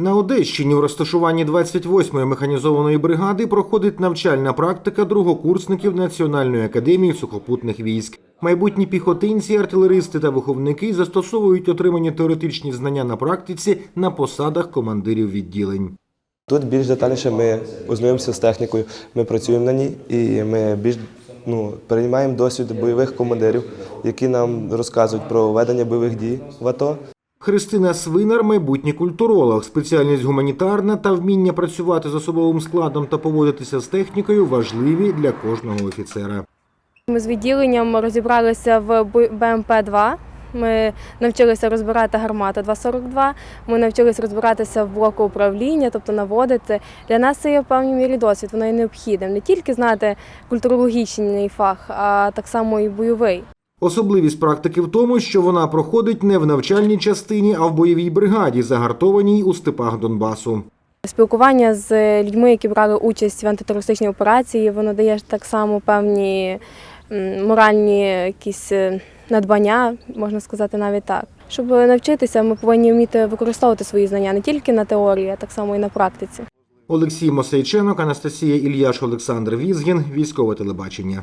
На Одещині у розташуванні 28-ї механізованої бригади проходить навчальна практика другокурсників Національної академії сухопутних військ. Майбутні піхотинці, артилеристи та виховники застосовують отримані теоретичні знання на практиці на посадах командирів відділень. Тут більш детальніше ми ознайомимося з технікою, ми працюємо на ній і ми більш ну, переймаємо досвід бойових командирів, які нам розказують про ведення бойових дій в АТО. Христина Свинар, майбутній культуролог, спеціальність гуманітарна та вміння працювати з особовим складом та поводитися з технікою важливі для кожного офіцера. Ми з відділенням розібралися в БМП-2. Ми навчилися розбирати гармату 242, ми навчилися розбиратися в блоку управління, тобто наводити. Для нас це є в певній мірі досвід, воно є необхідним. Не тільки знати культурологічний фах, а так само і бойовий. Особливість практики в тому, що вона проходить не в навчальній частині, а в бойовій бригаді, загартованій у степах Донбасу. Спілкування з людьми, які брали участь в антитерористичній операції, воно дає так само певні моральні якісь е, надбання, можна сказати навіть так. Щоб навчитися, ми повинні вміти використовувати свої знання не тільки на теорії, а так само і на практиці. Олексій Мосейченок, Анастасія Ільяш, Олександр Візгін, військове телебачення.